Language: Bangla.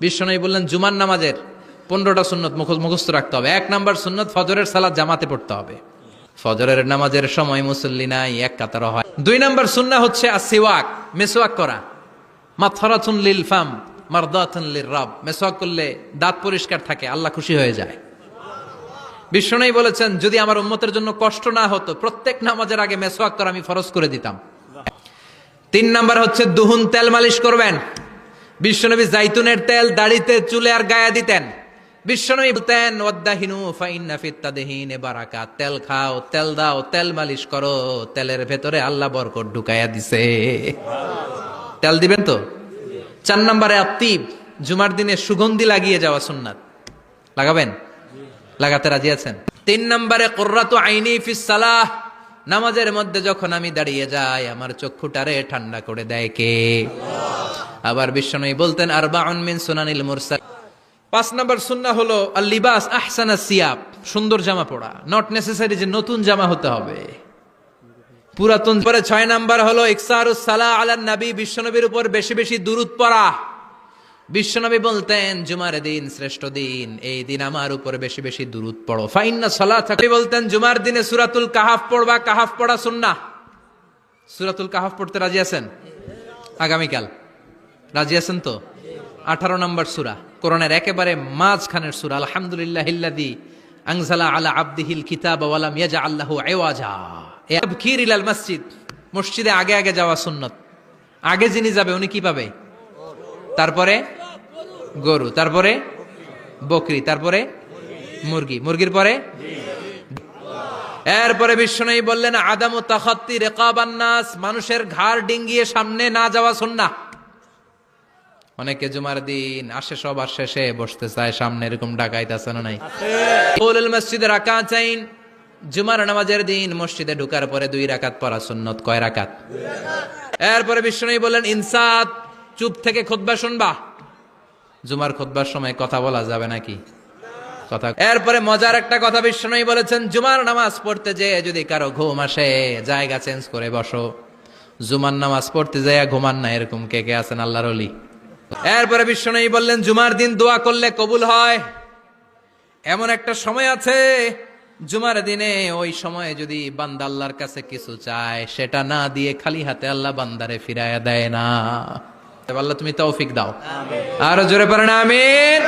বিশ্বনবী বললেন, জুমার নামাজের পনেরোটা সুন্নত মুখ- মুখস্থ রাখতে হবে। এক নাম্বার সুন্নত, ফজরের সালাদ জামাতে পড়তে হবে। ফজরের নামাজের সময় মুসল্লি নাই, এক কাতার হয়। দুই নাম্বার সুন্না হচ্ছে আসিওয়াক, মেসোয়াক করা। মাথরাতুন লিল ফাম, মারদাতুন লির রব। মেসোয়াক করলে দাঁত পরিষ্কার থাকে, আল্লাহ খুশি হয়ে যায়। বিষ্ণুই বলেছেন, যদি আমার উম্মতের জন্য কষ্ট না হতো, প্রত্যেক নামাজের আগে মেসোয়াক করা আমি ফরজ করে দিতাম। তিন নাম্বার হচ্ছে, দুহুন তেল মালিশ করবেন। বিশ্বনবী জাইতুনের তেল দাড়িতে, চুলে আর গায়ে দিতেন। বিশ্বনবী বলতেন, ওয়াদ্দাহিনু ফাইন্না ফিত্তাদেহিন বারাকা, তেল খাও, তেল দাও, তেল মালিশ করো, তেলের ভেতরে আল্লাহ বরকত ঢুকাইয়া দিছে। তেল দিবেন তো? চার নম্বরে আত্মিব জুমার দিনে সুগন্ধি লাগিয়ে যাওয়া সুন্নাত। লাগাবেন? লাগাতে রাজি আছেন? তিন নম্বরে, কোর্রাত আইনি ফিস সালাহ নামাজের মধ্যে যখন আমি দাঁড়িয়ে যাই, আমার চক্ষুটারে ঠান্ডা করে দেয় কে? আবার বিশ্বনবী বলতেন, আরবাউন মিন সুনানিল মুরসাল পাঁচ নাম্বার সুন্না হলো লিবাস আহসানা সিয়াব, সুন্দর জামা পড়া। নট নেসেসারি যে নতুন জামা হতে হবে। পুরাতন পরে ছয় নাম্বার হলো ইকসারুস সালা আলা নবী, বিশ্বনবীর উপর বেশি বেশি দুরুদ পড়া। বিশ্বনবী বলতেন, জুমার দিন শ্রেষ্ঠ দিন, এই দিন আমার উপর বেশি বেশি দুরুদ পড়ো। ফাইন্না সালাত থাকলে বলতেন, জুমার দিনে সুরাতুল কাহাফ পড়বা, কাহাফ পড়া সুন্না সুরাতুল কাহাফ পড়তে রাজি আছেন? আগামীকাল। রাজি আছেন তো? আঠারো নম্বর সুরা, কোরআনের একেবারে মাঝখানের সুরা, আলহামদুলিল্লাহ হিল্লাদি আংজালা আলা আব্দিহিল কিতাব ওয়ালাম ইয়াজা আল্লাহু খির ইলাল মসজিদ, মসজিদে আগে আগে যাওয়া সুন্নত। আগে যিনি যাবে উনি কি পাবে? তারপরে গরু, তারপরে বকরি, তারপরে মুরগি। মুরগির পরে? এরপরে বিষ্ণু বললেন, আদাম ও তাখাত্তি রেকাবান্নাস মানুষের ঘাড় ডিঙ্গিয়ে সামনে না যাওয়া সুন্না অনেকে জুমার দিন আসে সবার শেষে বসতে চায় সামনে এরকম ডাকাইতে আছে না নাই? ওলুল মসজিদে রাকা চাইন। জুমার নামাজের দিন মসজিদে ঢুকার পরে দুই রাকাত পড়া সুন্নত। কয় রাকাত? এরপরে বিষ্ণু বললেন ইনসাত চুপ থেকে খুতবা শুনবা। জুমার খুতবার সময় কথা বলা যাবে নাকি? কথা এরপরে মজার একটা কথা বিষ্ণু বলেছেন জুমার নামাজ পড়তে যে যদি কারও ঘুম আসে জায়গা চেঞ্জ করে বসো। জুমার নামাজ পড়তে যায় ঘুমান না এরকম কে কে আছেন আল্লাহর অলি? এরপরে বিশ্বনয়ী বললেন, জুমার দিন দোয়া করলে কবুল হয়। এমন একটা সময় আছে, জুমার দিনে ওই সময়ে যদি বান্দা আল্লাহর কাছে কিছু চায়, সেটা না দিয়ে খালি হাতে আল্লাহ বান্দারে ফিরাইয়া দেয় না। আল্লাহ তুমি তৌফিক দাও। আরও জোরে পারেন আমিন।